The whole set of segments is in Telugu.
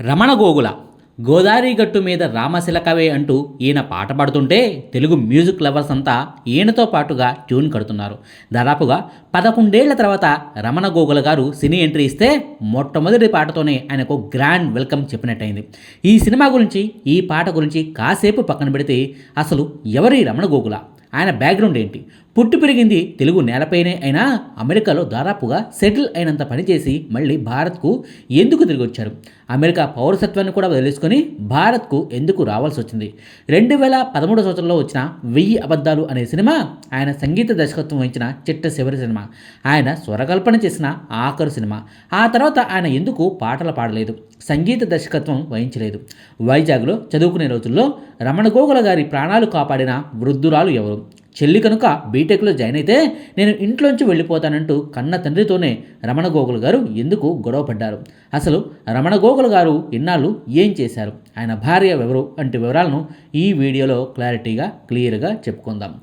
రమణ గోగుల గోదావరి గట్టు మీద రామశిలకవే అంటూ ఈయన పాట పాడుతుంటే తెలుగు మ్యూజిక్ లవర్స్ అంతా ఈయనతో పాటుగా ట్యూన్ కడుతున్నారు. దాదాపుగా పదకొండేళ్ళ తర్వాత రమణ గోగుల గారు సినీ ఎంట్రీ ఇస్తే మొట్టమొదటి పాటతోనే ఆయనకు గ్రాండ్ వెల్కమ్ చెప్పినట్టయింది. ఈ సినిమా గురించి ఈ పాట గురించి కాసేపు పక్కన పెడితే అసలు ఎవరి రమణ గోగుల? ఆయన బ్యాక్గ్రౌండ్ ఏంటి? పుట్టి పెరిగింది తెలుగు నేలపైనే అయినా అమెరికాలో దాదాపుగా సెటిల్ అయినంత పనిచేసి మళ్ళీ భారత్కు ఎందుకు తిరిగి వచ్చారు? అమెరికా పౌరసత్వాన్ని కూడా వదిలేసుకొని భారత్కు ఎందుకు రావాల్సి వచ్చింది? రెండు వేల పదమూడు సంవత్సరంలో వచ్చిన వెయ్యి అబద్ధాలు అనే సినిమా ఆయన సంగీత దర్శకత్వం వహించిన చిట్ట శివరి సినిమా. ఆయన స్వరకల్పన చేసిన ఆఖరు సినిమా. ఆ తర్వాత ఆయన ఎందుకు పాటలు పాడలేదు? సంగీత దర్శకత్వం వహించలేదు. వైజాగ్లో చదువుకునే రోజుల్లో రమణ గోగుల గారి ప్రాణాలు కాపాడిన వృద్ధురాలు ఎవరు? చెల్లి కనుక బీటెక్లో జాయిన్ అయితే నేను ఇంట్లోంచి వెళ్ళిపోతానంటూ కన్న తండ్రితోనే రమణ గోగుల్ గారు ఎందుకు గొడవ పడ్డారు? అసలు రమణ గోగుల్ గారు ఇన్నాళ్ళు ఏం చేశారు? ఆయన భార్య ఎవరు? వంటి వివరాలను ఈ వీడియోలో క్లారిటీగా క్లియర్గా చెప్పుకుందాం.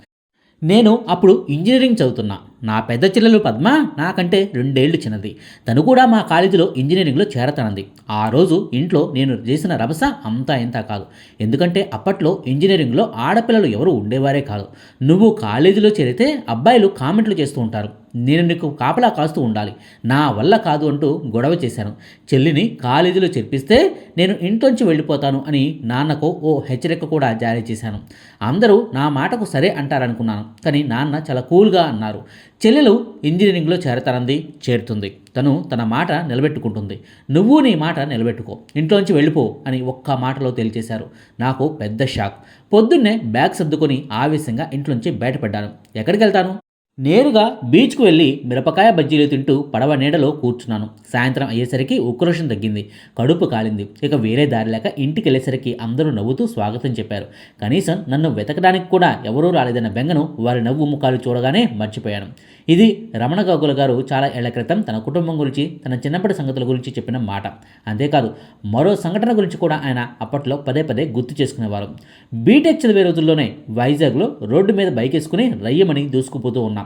నేను అప్పుడు ఇంజనీరింగ్ చదువుతున్నా. నా పెద్ద చెల్లెలు పద్మ నాకంటే రెండేళ్ళు చిన్నది. తను కూడా మా కాలేజీలో ఇంజనీరింగ్లో చేరతానంది. ఆ రోజు ఇంట్లో నేను చేసిన రభస అంతా ఇంతా కాదు. ఎందుకంటే అప్పట్లో ఇంజనీరింగ్లో ఆడపిల్లలు ఎవరు ఉండేవారే కాదు. నువ్వు కాలేజీలో చేరితే అబ్బాయిలు కామెంట్లు చేస్తూ ఉంటారు. నేను నీకు కాపలా కాస్తూ ఉండాలి. నా వల్ల కాదు అంటూ గొడవ చేశాను. చెల్లిని కాలేజీలో చేర్పిస్తే నేను ఇంట్లోంచి వెళ్ళిపోతాను అని నాన్నకు ఓ హెచ్చరిక కూడా జారీ చేశాను. అందరూ నా మాటకు సరే అంటారనుకున్నాను. కానీ నాన్న చాలా కూల్గా అన్నారు. చెల్లెలు ఇంజనీరింగ్లో చేరతానంది చేరుతుంది. తను తన మాట నిలబెట్టుకుంటుంది. నువ్వు నీ మాట నిలబెట్టుకో. ఇంట్లోంచి వెళ్ళిపో అని ఒక్క మాటలో తేల్చేశారు నాకు పెద్ద షాక్. పొద్దున్నే బ్యాగ్ సర్దుకొని ఆవేశంగా ఇంట్లోంచి బయటపడ్డాను. ఎక్కడికి వెళ్తాను? నేరుగా బీచ్కు వెళ్ళి మిరపకాయ బజ్జీలు తింటూ పడవ నీడలో కూర్చున్నాను. సాయంత్రం అయ్యేసరికి ఉక్రోషం తగ్గింది. కడుపు కాలింది. ఇక వేరే దారి లేక ఇంటికి వెళ్ళేసరికి అందరూ నవ్వుతూ స్వాగతం చెప్పారు. కనీసం నన్ను వెతకడానికి కూడా ఎవరూ రాలేదన్న బెంగను వారి నవ్వు ముఖాలు చూడగానే మర్చిపోయాను. ఇది రమణ గోగుల గారు చాలా ఏళ్ళ క్రితం తన కుటుంబం గురించి తన చిన్నప్పటి సంగతుల గురించి చెప్పిన మాట. అంతేకాదు మరో సంఘటన గురించి కూడా ఆయన అప్పట్లో పదే పదే గుర్తు చేసుకునేవారు. బీటెక్ చదివే రోజుల్లోనే వైజాగ్లో రోడ్డు మీద బైక్ వేసుకుని రయ్యమని దూసుకుపోతూ ఉన్నాం.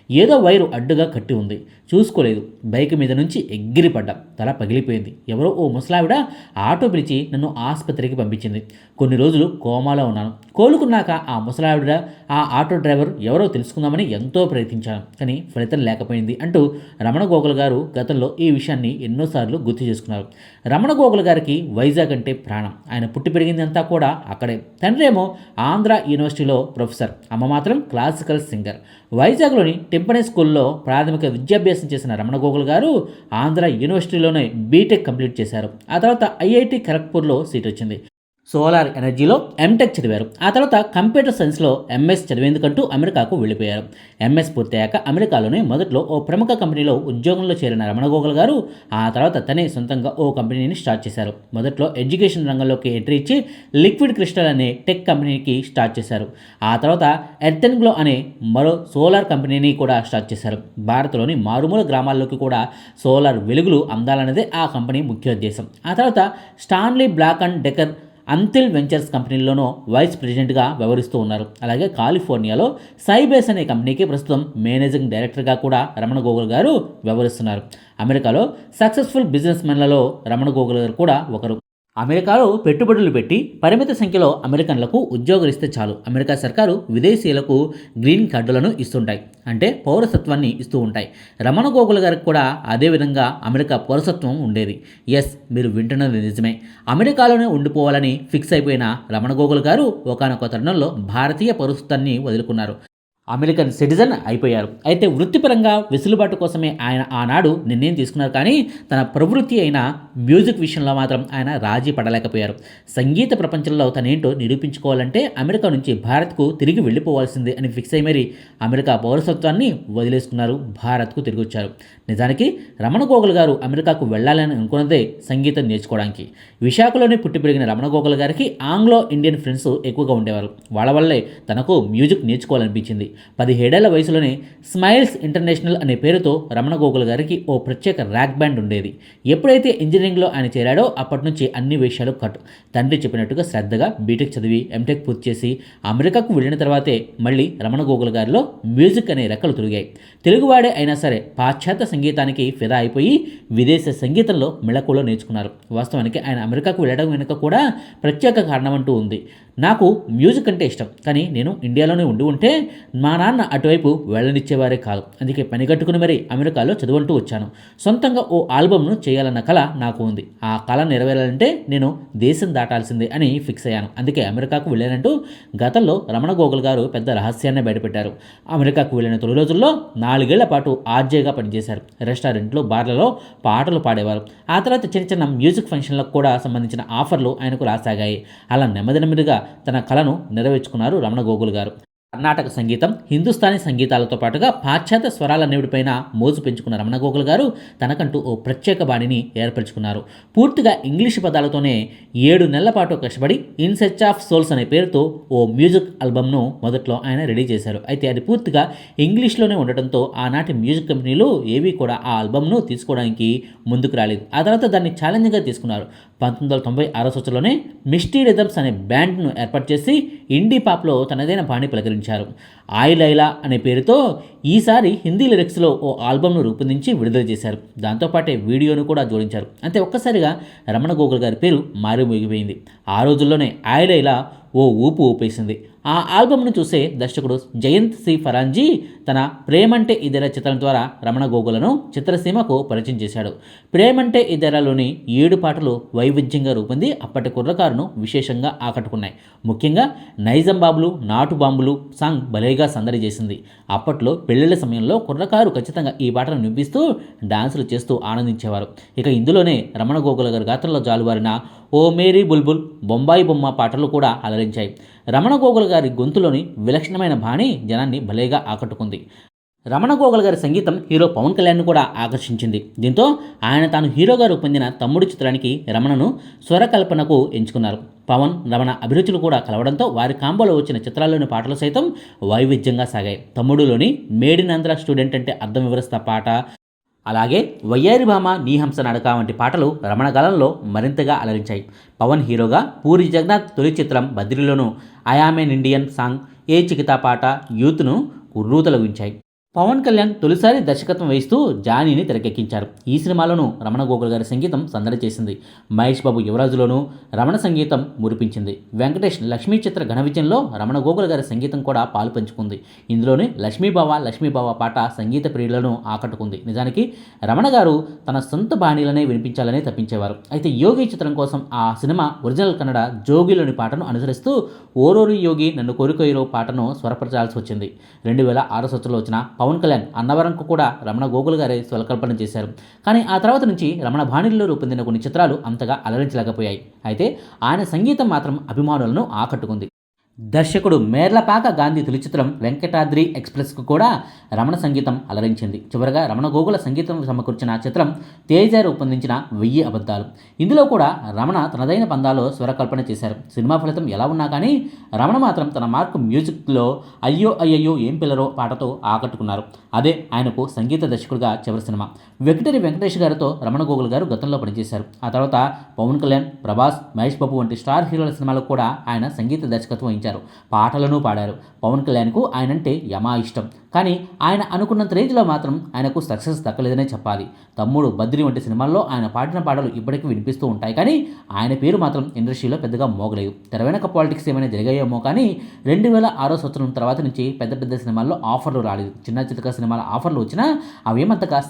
ఏదో వైరు అడ్డుగా కట్టి ఉంది. చూసుకోలేదు. బైక్ మీద నుంచి ఎగిరిపడ్డా. తల పగిలిపోయింది. ఎవరో ఓ ముసలావిడ ఆటో పిలిచి నన్ను ఆసుపత్రికి పంపించింది. కొన్ని రోజులు కోమాలో ఉన్నాను. కోలుకున్నాక ఆ ముసలావిడ ఆ ఆటో డ్రైవర్ ఎవరో తెలుసుకుందామని ఎంతో ప్రయత్నించాను. కానీ ఫలితం లేకపోయింది అంటూ రమణ గోగుల్ గారు గతంలో ఈ విషయాన్ని ఎన్నోసార్లు గుర్తు చేసుకున్నారు. రమణ గోగుల్ గారికి వైజాగ్ అంటే ప్రాణం. ఆయన పుట్టి పెరిగిందంతా కూడా అక్కడే. తండ్రేమో ఆంధ్ర యూనివర్సిటీలో ప్రొఫెసర్. అమ్మ మాత్రం క్లాసికల్ సింగర్. వైజాగ్లోని టింపనీ స్కూల్లో ప్రాథమిక విద్యాభ్యాసం చేసిన రమణ గోగుల్ గారు ఆంధ్ర యూనివర్సిటీలోనే బీటెక్ కంప్లీట్ చేశారు. ఆ తర్వాత ఐఐటి ఖరగ్పూర్లో సీట్ వచ్చింది సోలార్ ఎనర్జీలో ఎంటెక్ చదివారు. ఆ తర్వాత కంప్యూటర్ సైన్స్లో ఎంఎస్ చదివేందుకంటూ అమెరికాకు వెళ్ళిపోయారు. ఎంఎస్ పూర్తయ్యాక అమెరికాలోనే మొదట్లో ఓ ప్రముఖ కంపెనీలో ఉద్యోగంలో చేరిన రమణ గోగుల్ గారు ఆ తర్వాత తనే సొంతంగా ఓ కంపెనీని స్టార్ట్ చేశారు. మొదట్లో ఎడ్యుకేషన్ రంగంలోకి ఎంట్రీ ఇచ్చి లిక్విడ్ క్రిస్టల్ అనే టెక్ కంపెనీకి స్టార్ట్ చేశారు. ఆ తర్వాత ఎర్తెన్గ్లో అనే మరో సోలార్ కంపెనీని కూడా స్టార్ట్ చేశారు. భారత్లోని మారుమూల గ్రామాల్లోకి కూడా సోలార్ వెలుగులు అందాలన్నదే ఆ కంపెనీ ముఖ్య ఉద్దేశం ఆ తర్వాత Stanley Black and Decker అంతిల్ ventures కంపెనీలోనూ వైస్ ప్రెసిడెంట్గా వ్యవహరిస్తూ ఉన్నారు. అలాగే కాలిఫోర్నియాలో సైబేస్ అనే కంపెనీకి ప్రస్తుతం మేనేజింగ్ డైరెక్టర్గా కూడా రమణ గోగుల్ గారు వ్యవహరిస్తున్నారు. అమెరికాలో సక్సెస్ఫుల్ బిజినెస్ మెన్లలో రమణ గోగుల్ గారు కూడా ఒకరు. అమెరికాలో పెట్టుబడులు పెట్టి పరిమిత సంఖ్యలో అమెరికన్లకు ఉద్యోగులు ఇస్తే చాలు. అమెరికా సర్కారు విదేశీయులకు గ్రీన్ కార్డులను ఇస్తుంటాయి. అంటే పౌరసత్వాన్ని ఇస్తూ ఉంటాయి. రమణ గోగుల గారికి కూడా అదేవిధంగా అమెరికా పౌరసత్వం ఉండేది. ఎస్ మీరు వింటున్నది నిజమే. అమెరికాలోనే ఉండిపోవాలని ఫిక్స్ అయిపోయిన రమణ గోగుల్ గారు ఒకనొక తరుణంలో భారతీయ పౌరసత్వాన్ని వదులుకున్నారు. అమెరికన్ సిటిజన్ అయిపోయారు. అయితే వృత్తిపరంగా వెసులుబాటు కోసమే ఆయన ఆనాడు నిర్ణయం తీసుకున్నారు. కానీ తన ప్రవృత్తి అయిన మ్యూజిక్ విషయంలో మాత్రం ఆయన రాజీ పడలేకపోయారు. సంగీత ప్రపంచంలో తనేంటో నిరూపించుకోవాలంటే అమెరికా నుంచి భారత్కు తిరిగి వెళ్ళిపోవాల్సిందే అని ఫిక్స్ అయి మరీ అమెరికా పౌరసత్వాన్ని వదిలేసుకున్నారు భారత్కు తిరిగి వచ్చారు. నిజానికి రమణ గోగుల్ గారు అమెరికాకు వెళ్ళాలని అనుకున్నదే సంగీతం నేర్చుకోవడానికి. విశాఖలోనే పుట్టి పెరిగిన రమణ గోగుల్ గారికి ఆంగ్లో ఇండియన్ ఫ్రెండ్స్ ఎక్కువగా ఉండేవారు. వాళ్ళ వల్లే తనకు మ్యూజిక్ నేర్చుకోవాలనిపించింది. పదిహేడేళ్ళ వయసులోనే స్మైల్స్ ఇంటర్నేషనల్ అనే పేరుతో రమణ గోగుల్ గారికి ఓ ప్రత్యేక ర్యాక్ బ్యాండ్ ఉండేది. ఎప్పుడైతే ఇంజనీరింగ్లో ఆయన చేరాడో అప్పటి నుంచి అన్ని విషయాలు కట్. తండ్రి చెప్పినట్టుగా శ్రద్ధగా బీటెక్ చదివి ఎంటెక్ పూర్తి చేసి అమెరికాకు వెళ్ళిన తర్వాతే మళ్ళీ రమణ గోగుల్ గారిలో మ్యూజిక్ అనే రెక్కలు తిరిగాయి. తెలుగువాడే అయినా సరే పాశ్చాత్య సంగీతానికి ఫిదా అయిపోయి విదేశ సంగీతంలో మెళకువలో నేర్చుకున్నారు. వాస్తవానికి ఆయన అమెరికాకు వెళ్ళడం వెనుక కూడా ప్రత్యేక కారణం అంటూ ఉంది. నాకు మ్యూజిక్ అంటే ఇష్టం. కానీ నేను ఇండియాలోనే ఉండి ఉంటే మా నాన్న అటువైపు వెళ్ళనిచ్చేవారే కాదు. అందుకే పని కట్టుకుని మరీ అమెరికాలో చదువుంటూ వచ్చాను. సొంతంగా ఓ ఆల్బమ్ను చేయాలన్న కళ నాకు ఉంది. ఆ కళ నెరవేరాలంటే నేను దేశం దాటాల్సిందే అని ఫిక్స్ అయ్యాను. అందుకే అమెరికాకు వెళ్ళానంటూ గతంలో రమణ గోగుల్ గారు పెద్ద రహస్యాన్ని బయటపెట్టారు. అమెరికాకు వెళ్ళిన తొలి రోజుల్లో నాలుగేళ్ళ పాటు ఆర్జేగా పనిచేశారు. రెస్టారెంట్లు బార్లలో పాటలు పాడేవారు. ఆ తర్వాత చిన్న చిన్న మ్యూజిక్ ఫంక్షన్లకు కూడా సంబంధించిన ఆఫర్లు ఆయనకు రాసాగాయి. అలా నెమ్మది నెమ్మదిగా తన కళను నెరవేర్చుకున్నారు రమణ గోగుల్ గారు. కర్ణాటక సంగీతం హిందుస్థానీ సంగీతాలతో పాటుగా పాశ్చాత్య స్వరాల నివుడిపైన మోజు పెంచుకున్న రమణ గోకుల్ గారు తనకంటూ ఓ ప్రత్యేక బాణిని ఏర్పరచుకున్నారు. పూర్తిగా ఇంగ్లీష్ పదాలతోనే ఏడు నెలల పాటు కష్టపడి ఇన్ సెర్చ్ ఆఫ్ సోల్స్ అనే పేరుతో ఓ మ్యూజిక్ ఆల్బమ్ను మొదట్లో ఆయన రెడీ చేశారు. అయితే అది పూర్తిగా ఇంగ్లీష్లోనే ఉండటంతో ఆనాటి మ్యూజిక్ కంపెనీలు ఏవి కూడా ఆ ఆల్బమ్ను తీసుకోవడానికి ముందుకు రాలేదు. ఆ తర్వాత దాన్ని ఛాలెంజ్గా తీసుకున్నారు. పంతొమ్మిది వందల తొంభై ఆరో సంవత్సరంలోనే మిస్టీ రిథమ్స్ అనే బ్యాండ్ను ఏర్పాటు చేసి ఇండీ పాప్లో తనదైన బాణి పలకరించారు. ఆయి లైలా అనే పేరుతో ఈసారి హిందీ లిరిక్స్లో ఓ ఆల్బమ్ను రూపొందించి విడుదల చేశారు. దాంతోపాటే వీడియోను కూడా జోడించారు. అంతే ఒక్కసారిగా రమణ గోగుల్ గారి పేరు మారుమోగిపోయింది. ఆ రోజుల్లోనే ఆయి లైలా ఓ ఊపు ఊపేసింది. ఆ ఆల్బమ్ను చూసే దర్శకుడు జయంత్ సి ఫరాంజీ తన ప్రేమంటే ఇదెర చిత్రం ద్వారా రమణ గోగులను చిత్రసీమకు పరిచయం చేశాడు. ప్రేమంటే ఇదెరలోని ఏడు పాటలు వైవిధ్యంగా రూపొంది అప్పటి కుర్రకారును విశేషంగా ఆకట్టుకున్నాయి. ముఖ్యంగా నైజం బాబులు నాటు బాంబులు సాంగ్ భలేగా సందడి చేసింది. అప్పట్లో పెళ్ళిళ్ళ సమయంలో కుర్రకారు ఖచ్చితంగా ఈ పాటను నింపిస్తూ డాన్సులు చేస్తూ ఆనందించేవారు. ఇక ఇందులోనే రమణ గోగుల గారి గాత్రంలో జాలువారిన ఓ మేరీ బుల్బుల్ బొంబాయి బొమ్మ పాటలు కూడా అలరించాయి. రమణ గోగుల్ గారి గొంతులోని విలక్షణమైన బాణి జనాన్ని భలేగా ఆకట్టుకుంది. రమణ గోగుల్ గారి సంగీతం హీరో పవన్ కళ్యాణ్ను కూడా ఆకర్షించింది. దీంతో ఆయన తాను హీరోగా రూపొందిన తమ్ముడు చిత్రానికి రమణను స్వరకల్పనకు ఎంచుకున్నారు. పవన్ రమణ అభిరుచులు కూడా కలవడంతో వారి కాంబోలో వచ్చిన చిత్రాల్లోని పాటలు సైతం వైవిధ్యంగా సాగాయి. తమ్ముడులోని మేడినాంధ్ర స్టూడెంట్ అంటే అర్థం వివరిస్తా పాట అలాగే వయ్యారి భామ నీహంస నడక వంటి పాటలు రమణ గలంలో మరింతగా అలరించాయి. పవన్ హీరోగా పూరి జగన్నాథ్ తొలి చిత్రం బద్రిలోను I am an Indian song Ae Chikitha పాట యూత్ను ఉర్రూతలగించాయి పవన్ కళ్యాణ్ తొలిసారి దర్శకత్వం వహిస్తూ జానీని తెరకెక్కించారు. ఈ సినిమాలోనూ రమణ గోగుల్ గారి సంగీతం సందడి చేసింది. మహేష్ బాబు యువరాజులోనూ రమణ సంగీతం మురిపించింది. వెంకటేష్ లక్ష్మీ చిత్ర ఘన విజయంలో రమణ గోగుల్ గారి సంగీతం కూడా పాలు పంచుకుంది. ఇందులోనే లక్ష్మీబావ లక్ష్మీబావ పాట సంగీత ప్రియులను ఆకట్టుకుంది. నిజానికి రమణ గారు తన సొంత బాణీలనే వినిపించాలని తప్పించేవారు. అయితే యోగి చిత్రం కోసం ఆ సినిమా ఒరిజినల్ కన్నడ జోగిలోని పాటను అనుసరిస్తూ ఓరోరి యోగి నన్ను కోరికోయిరో పాటను స్వరపరచాల్సి వచ్చింది. రెండు వేల ఆరు సంవత్సరంలో వచ్చిన పవన్ కళ్యాణ్ అన్నవరంకు కూడా రమణ గోగుల్ గారే స్వలకల్పన చేశారు. కానీ ఆ తర్వాత నుంచి రమణ భాణిల్లో రూపొందిన కొన్ని చిత్రాలు అంతగా అలరించలేకపోయాయి. అయితే ఆయన సంగీతం మాత్రం అభిమానులను ఆకట్టుకుంది. దర్శకుడు మేర్లపాక గాంధీ తొలి చిత్రం వెంకటాద్రి ఎక్స్ప్రెస్కు కూడా రమణ సంగీతం అలరించింది. చివరగా రమణ గోగుల సంగీతం సమకూర్చిన చిత్రం తేజ రూపొందించిన వెయ్యి అబద్ధాలు. ఇందులో కూడా రమణ తనదైన పందాలో స్వరకల్పన చేశారు. సినిమా ఫలితం ఎలా ఉన్నా కానీ రమణ మాత్రం తన మార్కు మ్యూజిక్లో అయ్యో అయ్యయ్యో ఏం పిల్లరో పాటతో ఆకట్టుకున్నారు. అదే ఆయనకు సంగీత దర్శకుడిగా చివరి సినిమా. వెంకటరి వెంకటేష్ గారితో రమణ గోగుల్ గారు గతంలో పనిచేశారు. ఆ తర్వాత పవన్ కళ్యాణ్ ప్రభాస్ మహేష్ బాబు వంటి స్టార్ హీరోల సినిమాలకు కూడా ఆయన సంగీత దర్శకత్వం వహించారు. పాటలను పాడారు. పవన్ కళ్యాణ్కు ఆయనంటే యమా ఇష్టం. కానీ ఆయన అనుకున్నంత రేంజ్లో మాత్రం ఆయనకు సక్సెస్ దక్కలేదనే చెప్పాలి. తమ్ముడు బద్రి వంటి సినిమాల్లో ఆయన పాడిన పాటలు ఇప్పటికీ వినిపిస్తూ ఉంటాయి. కానీ ఆయన పేరు మాత్రం ఇండస్ట్రీలో పెద్దగా మోగలేదు. తెర వెనక పాలిటిక్స్ ఏమైనా జరిగాయేమో కానీ రెండు వేల ఆరో సంవత్సరం తర్వాత నుంచి పెద్ద పెద్ద సినిమాల్లో ఆఫర్లు రాలేదు. చిన్న చితక సినిమాల ఆఫర్లు వచ్చినా అవి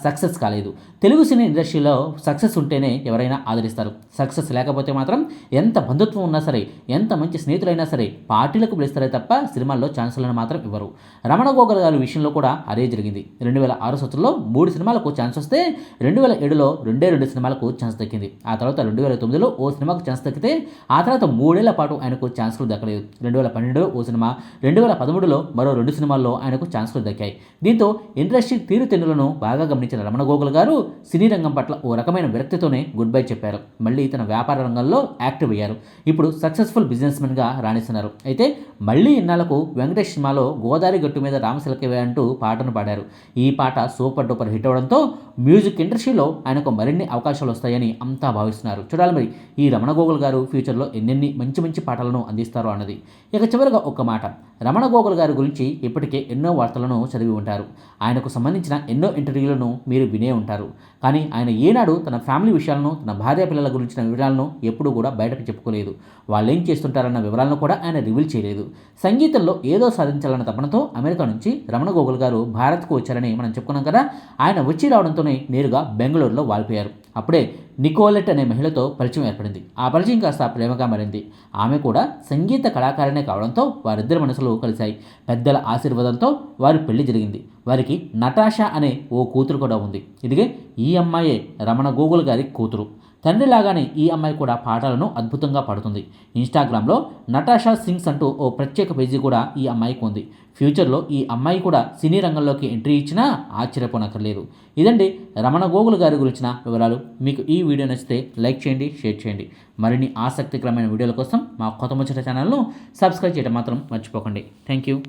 సక్సెస్ కాలేదు. తెలుగు సినీ ఇండస్ట్రీలో సక్సెస్ ఉంటేనే ఎవరైనా ఆదరిస్తారు. సక్సెస్ లేకపోతే మాత్రం ఎంత బంధుత్వం ఉన్నా సరే ఎంత మంచి స్నేహితులైనా సరే పార్టీలకు పిలుస్తారే తప్ప సినిమాల్లో ఛాన్సులను మాత్రం ఇవ్వరు. రమణ గోగల్ గారి విషయంలో కూడా అదే జరిగింది. రెండు వేల ఆరు సంవత్సరంలో మూడు సినిమాలకు ఛాన్స్ వస్తే రెండు వేల ఏడులో రెండే రెండు సినిమాలకు ఛాన్స్ దక్కింది. ఆ తర్వాత రెండు వేల తొమ్మిదిలో ఓ సినిమాకు ఛాన్స్ దక్కితే ఆ తర్వాత మూడేళ్ళ పాటు ఆయనకు ఛాన్సులు దక్కలేదు. రెండు వేల పన్నెండులో ఓ సినిమా రెండు వేల పదమూడులో మరో రెండు సినిమాల్లో ఆయనకు ఛాన్సులు దక్కాయి. దీంతో ఇండస్ట్రీ తీరుతెన్నులను బాగా గమనించిన రమణ గోగుల్ గారు సినీ రంగం పట్ల ఓ రకమైన విరక్తితోనే గుడ్ బై చెప్పారు. మళ్ళీ తన వ్యాపార రంగంలో యాక్టివ్ అయ్యారు. ఇప్పుడు సక్సెస్ఫుల్ బిజినెస్ రాణిస్తున్నారు. అయితే మళ్ళీ ఇన్నాళ్ళకు వెంకటేష్ సినిమాలో గోదావరి గట్టు మీద రామశిలకవే అంటూ పాటను పాడారు. ఈ పాట సూపర్ డూపర్ హిట్ అవడంతో మ్యూజిక్ ఇండస్ట్రీలో ఆయనకు మరిన్ని అవకాశాలు వస్తాయని అంతా భావిస్తున్నారు. చూడాలి మరి ఈ రమణ గోగుల్ గారు ఫ్యూచర్లో ఎన్నెన్ని మంచి మంచి పాటలను అందిస్తారో అన్నది. ఇక చివరిగా ఒక్క మాట. రమణ గోగుల్ గారి గురించి ఇప్పటికే ఎన్నో వార్తలను చదివి ఉంటారు. ఆయనకు సంబంధించిన ఎన్నో ఇంటర్వ్యూలను మీరు వినే ఉంటారు. కానీ ఆయన ఏనాడు తన ఫ్యామిలీ విషయాలను తన భార్య పిల్లల గురించిన వివరాలను ఎప్పుడూ కూడా బయటకు చెప్పుకోలేదు. వాళ్ళు ఏం చేస్తుంటారన్న వివరాలను కూడా ఆయన రివీల్ చేయలేదు. సంగీతంలో ఏదో సాధించాలన్న తపనతో అమెరికా నుంచి రమణ గోగుల్ గారు భారత్కు వచ్చారని మనం చెప్పుకున్నాం కదా ఆయన వచ్చి రావడంతోనే నేరుగా బెంగళూరులో వాలిపోయారు. అప్పుడే నికోలెట్ అనే మహిళతో పరిచయం ఏర్పడింది. ఆ పరిచయం కాస్త ప్రేమగా మారింది. ఆమె కూడా సంగీత కళాకారిణే కావడంతో వారిద్దరి మనసులు కలిశాయి. పెద్దల ఆశీర్వాదంతో వారి పెళ్ళి జరిగింది. వారికి నటాషా అనే ఓ కూతురు కూడా ఉంది. ఇదిగే ఈ అమ్మాయే రమణ గోగుల్ గారి కూతురు. తండ్రిలాగానే ఈ అమ్మాయి కూడా పాటలను అద్భుతంగా పాడుతుంది. ఇన్స్టాగ్రామ్లో నటాషా సింగ్స్ అంటూ ఓ ప్రత్యేక పేజీ కూడా ఈ అమ్మాయికి ఉంది. ఫ్యూచర్లో ఈ అమ్మాయి కూడా సినీ రంగంలోకి ఎంట్రీ ఇచ్చినా ఆశ్చర్యపోనక్కర్లేదు. ఇదండి రమణ గోగుల్ గారి గురించిన వివరాలు. మీకు ఈ వీడియో నచ్చితే లైక్ చేయండి షేర్ చేయండి. మరిన్ని ఆసక్తికరమైన వీడియోల కోసం మా కొత్త ముచ్చట ఛానల్ను సబ్స్క్రైబ్ చేయడం మాత్రం మర్చిపోకండి. Thank you.